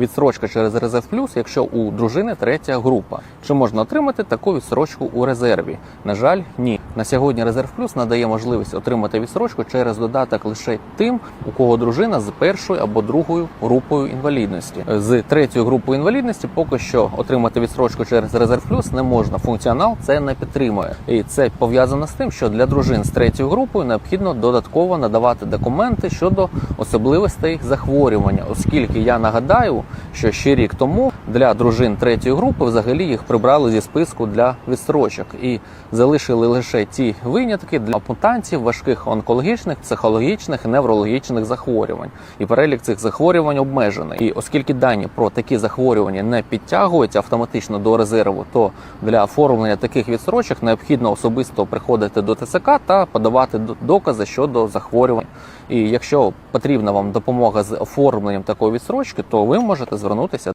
відсрочка через резерв плюс, якщо у дружини третя група. Чи можна отримати таку відсрочку у резерві? На жаль, ні. На сьогодні резерв плюс надає можливість отримати відсрочку через додаток лише тим, у кого дружина з першою або другою групою інвалідності. З третьою групою інвалідності поки що отримати відсрочку через резерв плюс не можна. Функціонал це не підтримує, і це пов'язано з тим, що для дружин з третьою групою необхідно додатково надавати документи щодо особливостей захворювання, оскільки я нагадаю, що ще рік тому для дружин третьої групи взагалі їх прибрали зі списку для відстрочок і залишили лише ті винятки для ампутантів важких онкологічних, психологічних і неврологічних захворювань. І перелік цих захворювань обмежений. І оскільки дані про такі захворювання не підтягуються автоматично до резерву, то для оформлення таких відстрочок необхідно особисто приходити до ТСК та подавати докази щодо захворювань. І якщо потрібна вам допомога з оформленням такої відстрочки, то ви можете звернутися